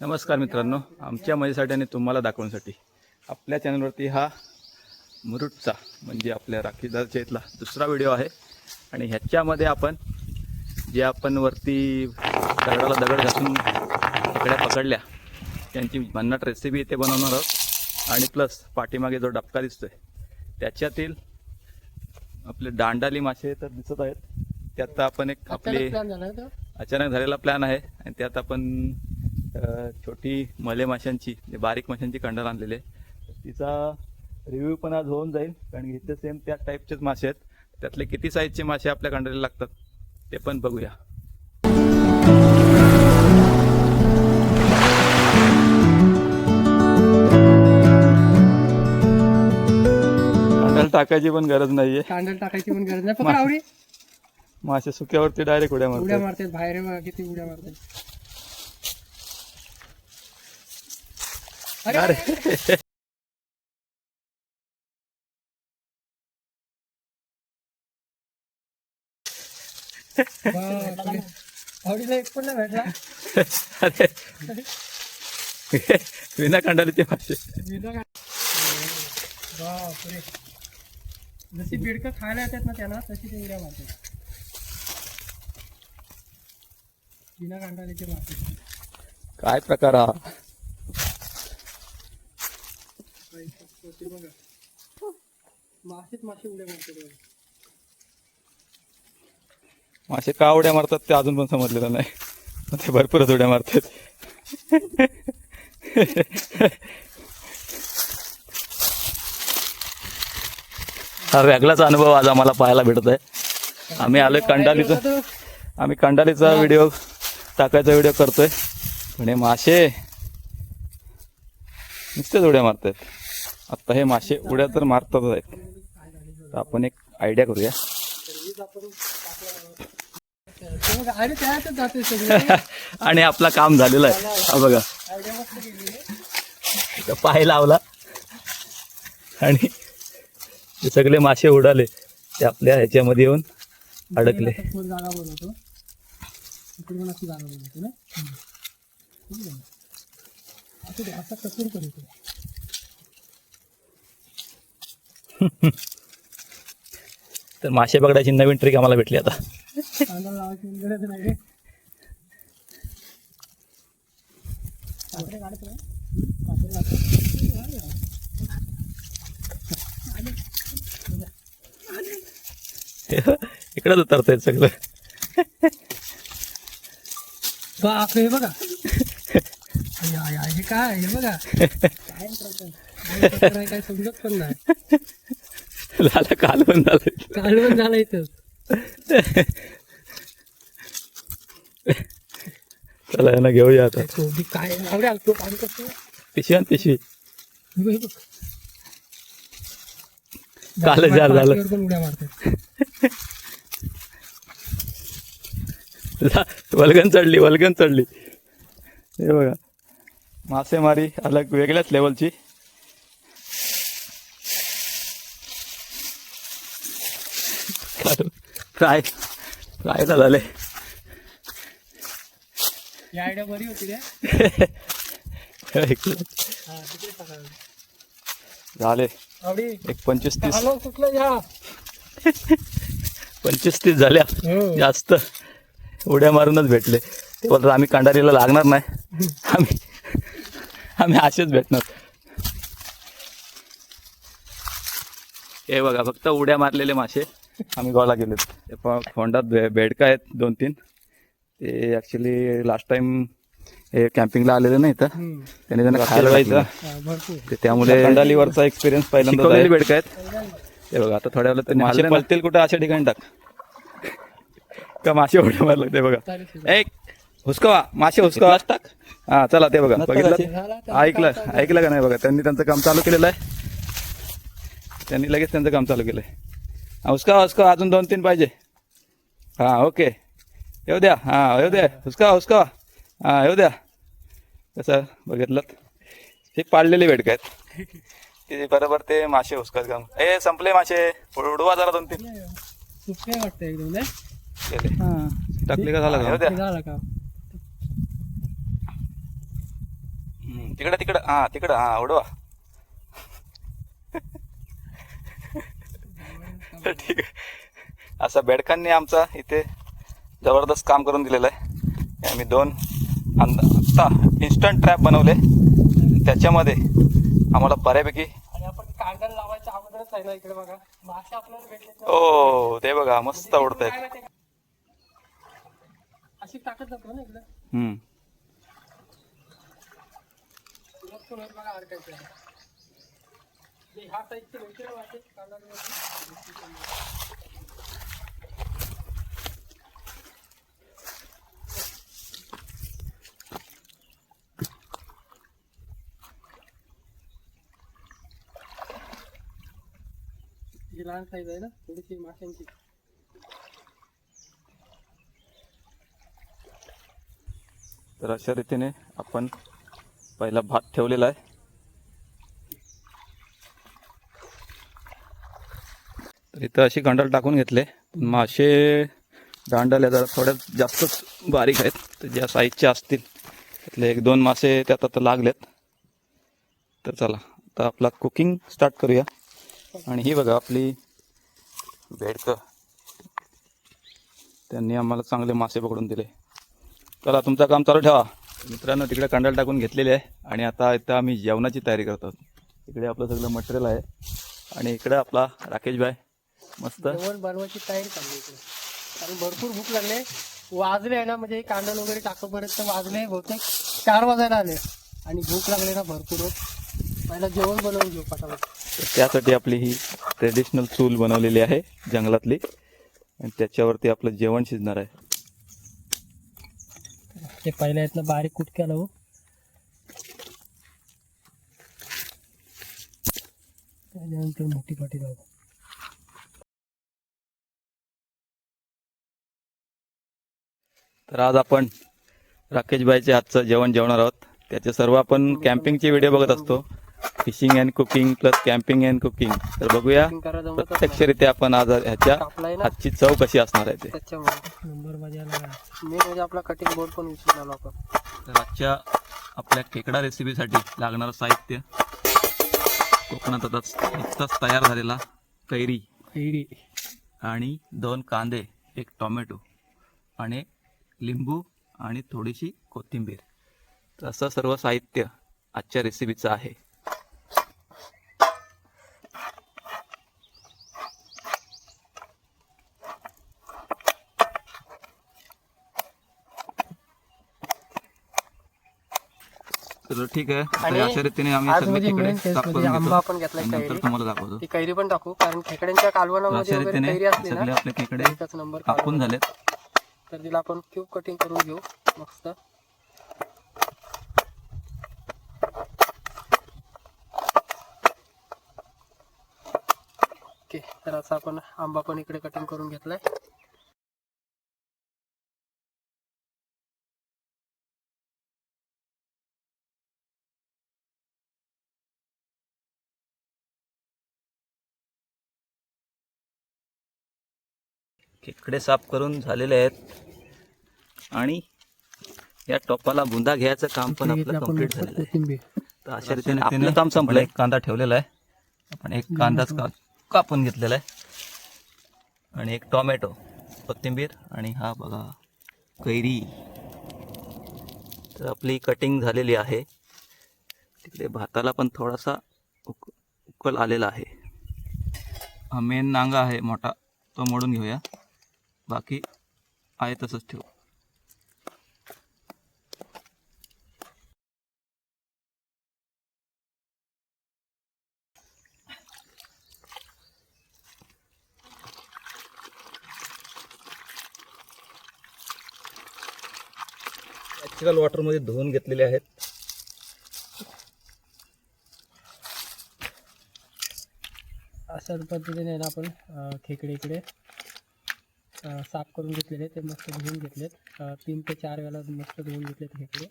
नमस्कार मित्रांनो आमच्या मजेसाठी आणि तुम्हाला दाखवण्यासाठी आपल्या चॅनलवरती हा मुरुटचा म्हणजे आपल्या राखीदारच्या इथला दुसरा व्हिडिओ आहे. आणि ह्याच्यामध्ये आपण जे आपण वरती दगडाला दगड घासून खेकड्या पकडल्या त्यांची भन्नाट रेसिपी इथे बनवणार आहोत. आणि प्लस पाठीमागे जो डबका दिसतोय त्याच्यातील आपले दांडाली मासे तर दिसत आहेत. त्यात आपण एक आपले अचानक झालेला प्लॅन आहे. आणि त्यात आपण छोटी मले माशांची म्हणजे बारीक माशांची कंडल आणलेली आहे. तिचा रिव्ह्यू पण आज होऊन जाईल कारण इथे सेम त्या टाईपचेच मासे आहेत. त्यातले किती साईजचे मासे आपल्या कंडलीला लागतात ते पण बघूया. कंडल टाकायची पण गरज नाहीये. टाकायची पण गरज नाही. फक्त आवडी. मासे सुक्यावरती डायरेक्ट उड्या उड्या मारतात मारतात बाहेर किती उड्या मारतात. अरे. भेटला. अरे. विना विना काय बापरे. जशी बिडकं खायला येतात ना त्यांना तशी ते उड्या मारतात. बिना कांडालीचे मासे काय प्रकार हा? होते बघा. मासेच मासे उड्या मारतात. मासे का उड्या मारतात ते अजून पण समजलेलं नाही. ते भरपूरच उड्या मारतात. हा वेगळाच अनुभव आज आम्हाला पाहायला भेटत आहे आम्ही आलोय कंडालीचा. आम्ही कंडालीचा व्हिडिओ टाकायचा व्हिडिओ करतोय. पण हे मासे नुसतेच उड्या मारतायत आता हे मासे उड्या तर मारतातच आहेत. तर आपण एक आयडिया करूया. आणि आपला काम झालेला आहे. हा बघा. पाय लावला. आणि जे सगळे मासे उडाले. ते आपल्या ह्याच्यामध्ये येऊन अडकले. जागा बनवतो इकडे पण अशी जागा बनवतो ना ठीक आहे. असं दे, असा कसून करतो तर मासे पकडायची नवीन ट्रिक आम्हाला भेटली आता. इकडंच उतरतायत सगळं. बाप रे बघा. हे काय हे बघा. काय समजत पण नाही झालं काल पण झालं कालवण झालं इथं. चला यांना घेऊया आता. कोबी काय? आवडे आलतो पाणी कसं? पिशवी आण पिशवी. हे बघ, हे बघ. झालं पाठीवर पण उड्या मारतात. ला- वल्गन चढली वल्गन चढली. हे बघा. मासेमारी अलग वेगळ्याच लेवलची फ्राय तर झाले ही आयडिया बरी होती रे. हा. झाले. एक पंचवीस तीस. पंचवीस तीस झाल्या. हो. जास्त. उड्या मारूनच भेटले. ते बोलतात आम्ही कांडारीला लागणार नाही. आम्ही आम्ही असेच भेटणार. हे बघा फक्त उड्या मारलेले मासे. आम्ही गोळा केलेत ते प- खोंडात बे- बेडका आहेत दोन तीन ते ऍक्च्युली लास्ट टाइम हे कॅम्पिंगला आलेले नाही तर. त्याने त्यांना खायला ते त्यामुळे कंडालीवरचा एक्सपिरियन्स पहिल्यांदा बेडका आहेत. ते बघा आता थोड्या वेळेला ते मासे पलतील कुठं अशा ठिकाणी टाक. का मासे उड्या मारले ते बघा. एक हुसकावा मासे हुसकावा. टाक. हा चला ते बघा. बघितलं? ऐकलं? ऐकलं का नाही बघा? त्यांनी त्यांचं काम चालू केलेलं आहे. त्यांनी लगेच त्यांचं काम चालू केलंय. हा हुसकावा हुसकावा अजून दोन तीन पाहिजे. हा ओके. येऊ द्या. हा येऊ द्या. हुसकावा हुसकावा हा येऊ द्या. कसं बघितलं. हे पाळलेले बेडक आहेत ते बरोबर ते मासे हुसकात काम ए संपले मासे. उडवा जरा दोन तीन. सुके वाटतं एकदम. टाकले का झालं? येऊ द्या झालं का? तिकडं तिकडं. हा तिकडं. हा उडवा. ठीक आहे. असा बेडकांनी आमचा इथे जबरदस्त काम करून दिलेलं आहे. आम्ही दोन अंदा आत्ता इन्स्टंट ट्रॅप बनवले. त्याच्यामध्ये आम्हाला बऱ्यापैकी तर- ओ ते बघा मस्त काय आहेत हम्म सुरुवात पण होईल बघा अडकायचं हे ह्या कांदा ही लहान साईज आहे ना थोडीशी माशांची. तर अशा रीतीने आपण पहिला भात ठेवलेला आहे. इथं अशी गंडल टाकून घेतले. मासे गांडल जरा थोड्या जास्तच बारीक आहेत. तर ज्या साईजचे असतील त्यातले एक दोन मासे त्यात आता लागलेत. तर चला आता आपला कुकिंग स्टार्ट करूया. आणि ही बघा आपली भेडकं त्यांनी आम्हाला चांगले मासे पकडून दिले. चला तुमचं काम चालू ठेवा. मित्रांनो तिकडे कांडल टाकून घेतलेले आहे. आणि आता इथं आम्ही जेवणाची तयारी करतो इकडे आपलं सगळं मटेरियल आहे. आणि इकडे आपला राकेश भाई. मस्त. जेवण बनवायची तयारी चालली इकडे. कारण भरपूर भूक लागले वाजले आहे ना म्हणजे कांदा वगैरे टाकोपर्यंत वाजले बहुतेक चार वाजायला आले. आणि भूक लागले ना भरपूर. पहिला जेवण बनवून घेऊ पटापट. त्यासाठी आपली ही ट्रेडिशनल चूल बनवलेली आहे जंगलातली. आणि त्याच्यावरती आपलं जेवण शिजणार आहे. ते पहिल्या यातनं बारीक कुटक्या लावू त्याच्यानंतर मोठी पाटी लावू. तर आज आपण राकेश भाईचे आजचं जेवण जेवणार आहोत. त्याचे सर्व आपण कॅम्पिंगचे व्हिडिओ बघत असतो. Fishing and cooking plus camping and cooking. तर बघूया प्रत्यक्षरित्या आपण आज ह्याच्या आजची चव कशी असणार आहे ते. म्हणजे आपला कटिंग बोर्ड पण विचारला आलो आपण. तर आजच्या आपल्या खेकडा रेसिपीसाठी लागणारं साहित्य. कोकणात आता नुकताच तयार झालेला कैरी कैरी. आणि दोन कांदे एक टोमॅटो आणि लिंबू आणि थोडीशी कोथिंबीर. तर असं सर्व साहित्य आजच्या रेसिपीचं आहे. चलो ठीक आहे. अशा रीतीने आम्ही सगळे म्हणजे खेकडे म्हणजे करून आंबा घेतो आपण घेतलाय आणि नंतर. तुम्हाला दाखवतो. ती कैरी पण टाकू कारण खेकड्यांच्या कालवणामध्ये अशा रीतीने सगळे ना आपले खेकडे कापून झालेत. तर तिला आपण क्यूब कटिंग करून घेऊ. मस्त. ओके तर असं आपण आंबा पण इकडे कटिंग करून घेतलाय. खेकडे साफ करून झालेले आहेत. आणि या टोपाला बुंदा घ्यायचं काम पण आपलं कंप्लीट झालेलं आहे. तर अशा रीतीने आपलं काम संपलं एक कांदा ठेवलेला आहे. आपण एक कांदाच का कापून घेतलेला आहे. आणि एक टोमॅटो कोथिंबीर आणि हा बघा कैरी. तर आपली कटिंग झालेली आहे. तिकडे भाताला पण थोडासा उक उकल आलेला आहे. हा मेन नांगा आहे मोठा. तो मोडून घेऊया. बाकी आहे तसंच ठेवू. नॅचरल वॉटरमध्ये धुवून घेतलेले आहेत. अशा पद्धतीने आपण खेकडे इकडे साफ करून घेतलेले ते मस्त धुवून घेतलेत. तीन ते चार वेळा मस्त धुवून घेतलेत खेकडे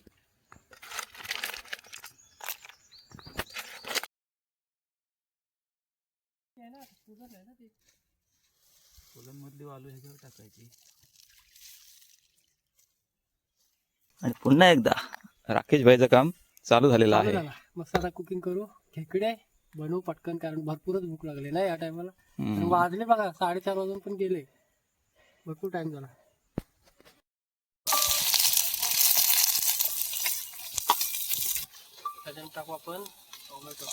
मधली वालू ह्याच्यावर टाकायची. आणि पुन्हा एकदा राकेश भाईचं काम चालू झालेला आहे. मस्त आता कुकिंग करू. खेकडे बनवू पटकन कारण भरपूरच भूक लागली ना या टायमाला. वाजले बघा साडेचार वाजून पण गेले. भरपूर टाइम झाला. त्याच्यात टाकू आपण. टोमॅटो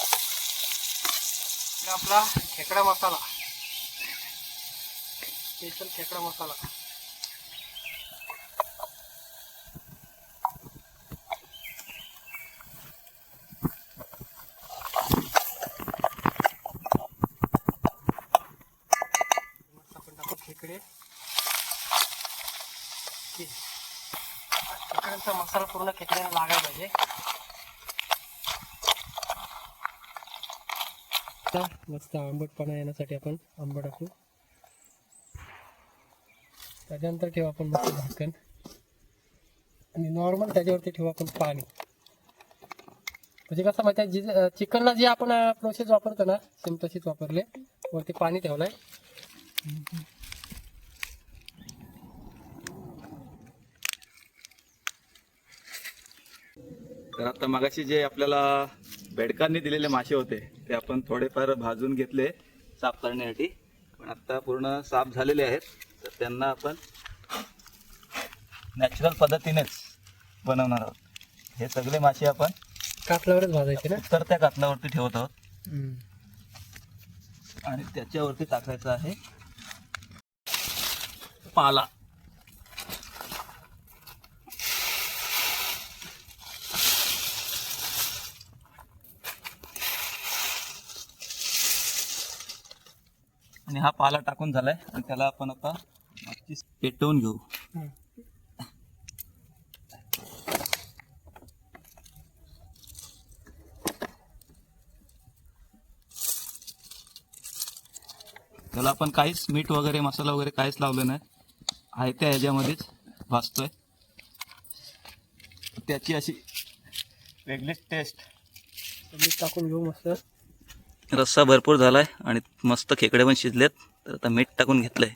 आपला खेकडा मसाला. स्पेशल खेकडा मसाला. मस्त आपण टाकू खेकडे. खेकड्यांचा मसाला पूर्ण खेकड्याला लागायला पाहिजे. मस्त आंबटपणा येण्यासाठी आपण आंबट टाकू. त्याच्यानंतर ठेवू आपण मस्त झाकण. आणि नॉर्मल त्याच्यावरती ठेवू आपण पाणी. म्हणजे कसं माहिती आहे जी चिकनला जे आपण प्रोसेस वापरतो ना सेम तशीच वापरले. वरती पाणी ठेवलंय. तर आता मगाशी जे आपल्याला बेडकांनी दिलेले मासे होते ते आपण थोडेफार भाजून घेतले साफ करण्यासाठी. पण आता पूर्ण साफ झालेले आहेत तर त्यांना आपण नॅचरल पद्धतीनेच बनवणार आहोत. हे सगळे मासे आपण कापल्यावरच भाजायचे ना? उतरत्या कातलावरती ठेवत आहोत. आणि त्याच्यावरती टाकायचं आहे पाला. आणि हा पाला टाकून झालाय. आणि त्याला आपण आता पेटवून घेऊ. त्याला आपण काहीच मीठ वगैरे मसाला वगैरे काहीच लावलं नाही. आहे त्या ह्याच्यामध्येच भाजतोय. त्याची अशी वेगळीच टेस्ट टाकून घेऊ मस्त. रस्सा भरपूर झालाय आणि मस्त खेकडे पण शिजलेत. तर आता मीठ टाकून घेतलंय.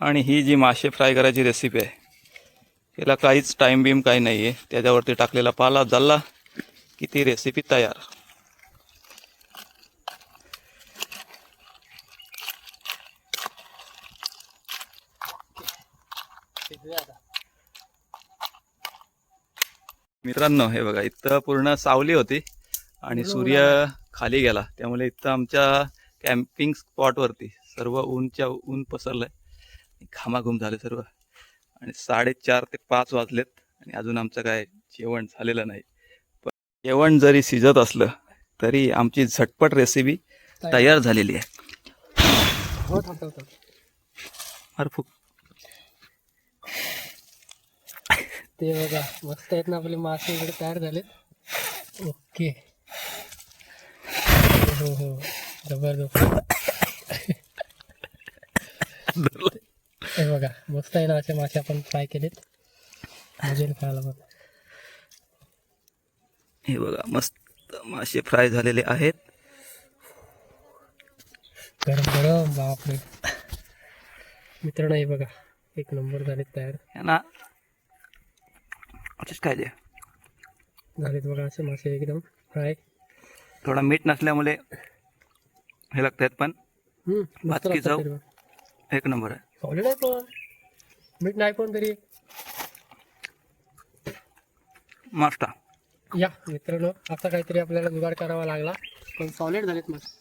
आणि ही जी मासे फ्राय करायची रेसिपी आहे याला काहीच टाईम बीम काही नाही आहे त्याच्यावरती टाकलेला पाला जल्ला की ती रेसिपी तयार. मित्रांनो हे बघा इथं पूर्ण सावली होती. आणि सूर्य खाली गेला. त्यामुळे इथं आमच्या कॅम्पिंग स्पॉटवरती सर्व ऊनच्या ऊन पसरलंय. घामाघूम झाले सर्व. आणि साडेचार ते पाच वाजलेत आणि अजून आमचं काय जेवण झालेलं नाही. पण जेवण जरी शिजत असलं तरी आमची झटपट रेसिपी तयार. झालेली आहे. हो. अरे फुक. ते बघा मस्त आहेत ना आपले मासे इकडे तयार झालेत. ओके. हो हो. जबरदस्त हे बघा मस्त आहे ना असे मासे आपण फ्राय केलेत. मजेल खायला बघा. हे बघा मस्त मासे फ्राय झालेले आहेत. गरम गरम बापरे. मित्रांनो हे बघा एक नंबर झालेत तयार. यांना असेच काय झालेत बघा असे मासे एकदम फ्राय थोडा मीठ नसल्यामुळे हे लागत आहेत पण भातकी चव. एक नंबर आहे. सॉलिड आहे पण. मीठ नाही पण तरी. मस्त. या मित्रांनो आता काहीतरी आपल्याला जुगाड करावा लागला पण सॉलिड झालेत मस्त.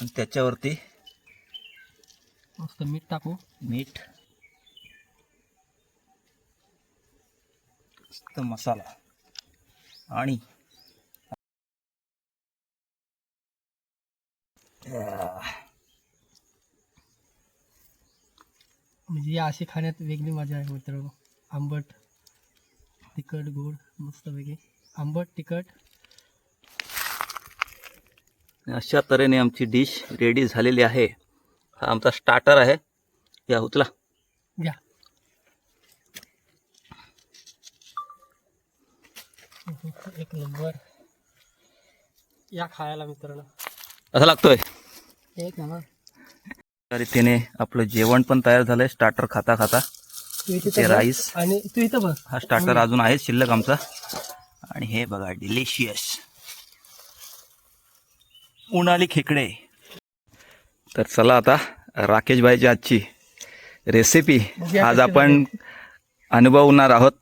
आणि त्याच्यावरती? मस्त मीठ टाकू. मीठ. मस्त मसाला. आणि? म्हणजे अशी खाण्यात वेगळी मजा आहे मित्रांनो आंबट तिखट गोड मस्त वेगळी. आंबट तिखट. अशा तऱ्हेने आमची डिश रेडी झालेली आहे. हा आमचा स्टार्टर आहे. या उचला. घ्या. एक नंबर. या खायला मित्रांनो. असा लागतोय. एक नंबर. रीतीने आपलं जेवण पण तयार झालंय. स्टार्टर खाता खाता. तू. राईस आणि तू इथं बस. हा स्टार्टर अजून आहे शिल्लक आमचा. आणि हे बघा डिलिशियस उन्हाळी खेकडे. तर चला आता राकेश भाईची आजची रेसिपी बघूया आज आपण अनुभवणार आहोत.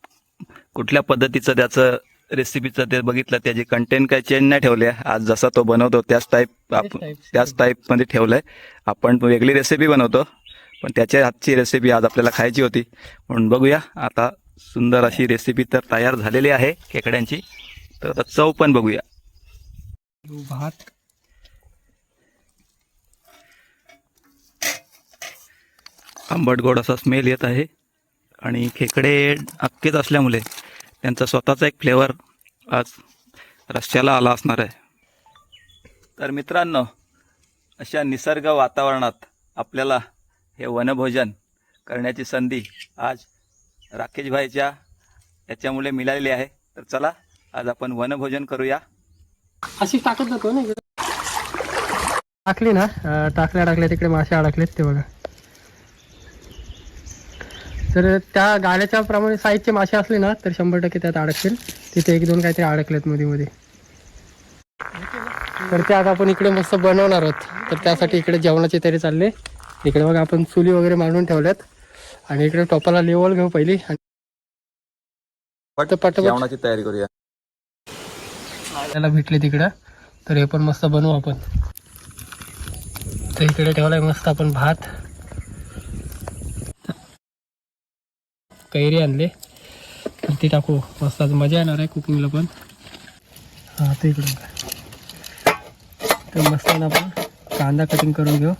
कुठल्या पद्धतीचं त्याचं रेसिपीचं ते बघितलं त्याचे कंटेंट काही चेंज नाही ठेवले आज जसा तो बनवतो त्याच टाईप आपण. त्याच टाईपमध्ये ठेवलंय. आपण वेगळी रेसिपी बनवतो पण त्याच्या हातची रेसिपी आज आपल्याला खायची होती. म्हणून बघूया आता सुंदर अशी रेसिपी तर तयार झालेली आहे खेकड्यांची. तर आता चव पण बघूया. भात. आंबट गोड असा स्मेल येत आहे. आणि खेकडे अख्खेच असल्यामुळे त्यांचा स्वतःचा एक फ्लेवर आज रस्त्याला आला असणार आहे. तर मित्रांनो अशा निसर्ग वातावरणात आपल्याला हे वनभोजन करण्याची संधी आज राकेशभाईच्या याच्यामुळे मिळालेली आहे. तर चला आज आपण वनभोजन करूया. अशी टाकत जातो ना टाकली ना? टाकल्या टाकल्या तिकडे मासे अडकलेत ते बघा. तर त्या गाड्याच्या प्रमाणे साईजचे मासे असले ना तर शंभर टक्के त्यात अडकतील. तिथे एक दोन काहीतरी अडकलेत मध्ये मध्ये. तर ते आता आपण इकडे मस्त बनवणार आहोत. तर त्यासाठी इकडे जेवणाची तयारी चालली. इकडे बघा आपण चुली वगैरे मांडून ठेवल्यात. आणि इकडे टोपाला लेवल घेऊ पहिली. आणि जेवणाची तयारी करूया. आपल्याला भेटले तिकडं. तर हे पण मस्त बनवू आपण. तर इकडे ठेवलाय मस्त आपण भात. कैरी आणले. तर ती टाकू. मस्त आज मजा येणार आहे कुकिंगला पण. हा ते इकडे बघा. तर मस्त आपण कांदा कटिंग करून घेऊ.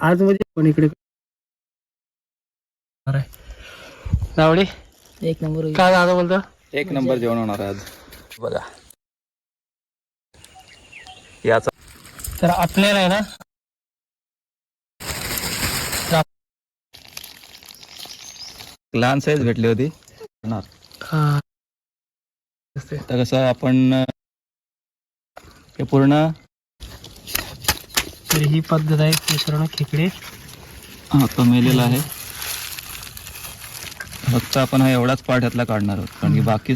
आज म्हणजे पण इकडे? अरे नावडी? एक नंबर. काय दादा बोलतो? एक नंबर जेवण होणार आहे आज. बघा. याचा तर आपल्याला आहे ना लहान साईज भेटली होती. तर कसं आपण हे पूर्ण. तर ही पद्धत आहे मित्रांनो खेकडे. हा तो मेलेला आहे. फक्त आपण हा एवढाच पार्ट ह्यातला काढणार आहोत. कारण की बाकी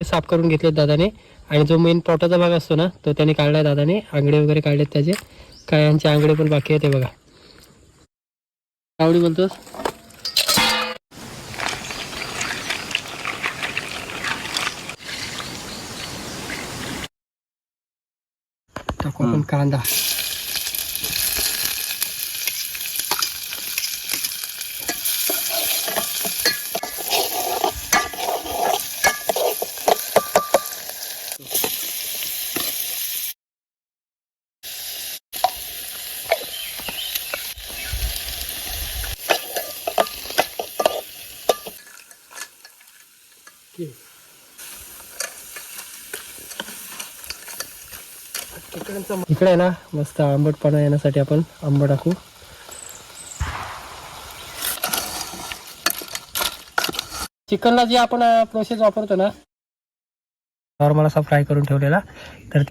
साफ करून घेतलेत दादाने. आणि जो मेन पोटाचा भाग असतो ना तो त्याने काढला दादाने. आंगडे वगैरे काढलेत त्याचे. कायांचे आंगडे पण बाकी आहेत बघा. आवडी बोलतोस? टाकू आपण कांदा. इकडे आहे ना मस्त आंबटपणा येण्यासाठी आपण आंबा टाकू. चिकनला जी आपण प्रोसेस वापरतो ना नॉर्मल असा फ्राय करून ठेवलेला तर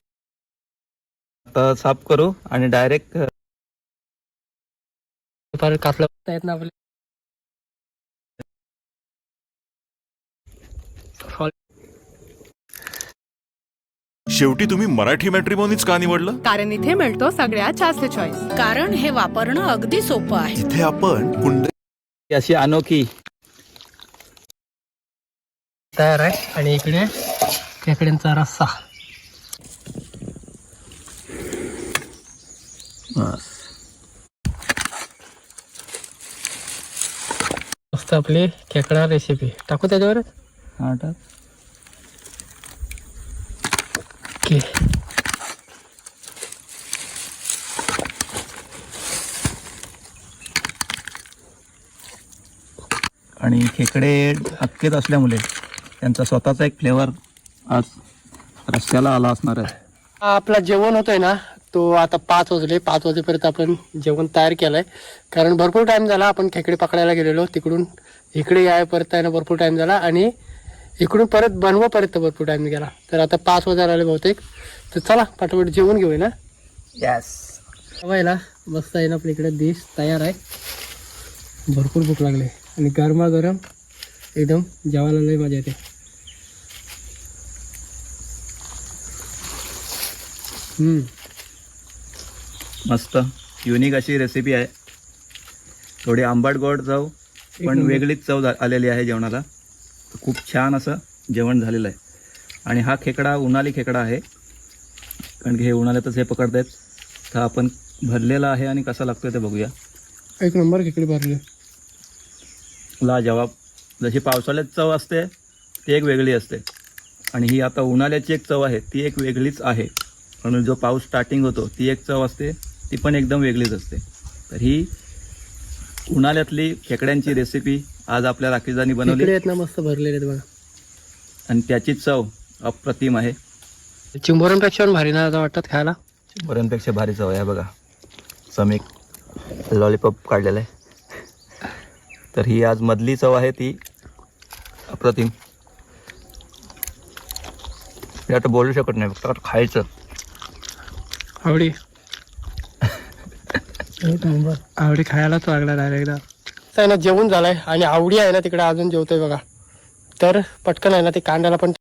आता साफ करू आणि डायरेक्ट कापलं येत ना आपले शेवटी तुम्ही मराठी मॅट्रिमोनीच का निवडलं? कारण इथे मिळतो सगळ्यात जास्त चॉईस कारण हे वापरणं अगदी सोपं आहे. इथे आपण कुंड अशी अनोखी तयार आहे. आणि इकडे खेकड्यांचा रस्सा. मस्त आपली खेकडा रेसिपी टाकू त्याच्यावर हा टाक. ओके. आणि खेकडे अख्खेच असल्यामुळे त्यांचा स्वतःचा एक फ्लेवर आज रस्त्याला आला असणार आहे. आपला जेवण होतोय ना तो आता पाच वाजले पाच वाजेपर्यंत आपण जेवण तयार केलंय. कारण भरपूर टाइम झाला आपण खेकडे पकडायला गेलेलो तिकडून इकडे याय परत आहे ना भरपूर टाइम झाला. आणि इकडून परत बनवा परत भरपूर टाइम गेला. तर आता पाच वाजायला आले बहुतेक. तर चला पटापट जेवण घेऊया ना. यस जेवायला मस्त आहे ना आपल्या इकडे डिश तयार आहे. भरपूर भूक लागली. आणि गरमागरम एकदम जेवायला लई मजा येते. हम्म. मस्त. युनिक अशी रेसिपी आहे. थोडी आंबट गोड चव पण. वेगळीच चव आलेली आहे जेवणाला. खूप छान असं जेवण झालेलं आहे. आणि हा खेकडा उन्हाळी खेकडा आहे. कारण की हे उन्हाळ्यातच हे पकडतायत. तर आपण भरलेला आहे आणि कसा लागतोय ते बघूया. एक नंबर खेकडी भरली. लाजवाब जशी पावसाळ्यात चव असते ती एक वेगळी असते. आणि ही आता उन्हाळ्याची एक चव आहे ती एक वेगळीच आहे. म्हणून जो पाऊस स्टार्टिंग होतो ती एक चव असते ती पण एकदम वेगळीच असते. तर ही उन्हाळ्यातली खेकड्यांची रेसिपी आज आपल्या राखीजानी बनवली. आहेत ना मस्त भरलेले आहेत बघा. आणि त्याची चव अप्रतिम आहे. चिंबोऱ्यांपेक्षा पण भारी ना आता वाटतात खायला? बऱ्यांपेक्षा भारी चव आहे बघा. समीक लॉलीपॉप काढलेलं आहे. तर ही आज मधली चव आहे ती अप्रतिम. मी आता बोलू शकत नाही फक्त आता खायचं. आवडी. आवडी खायलाच लागला डायरेक्ट आहे ना जेवण झालंय. आणि आवडी आहे ना तिकडे अजून जेवतोय बघा. तर पटकन आहे ना ते कांद्याला पण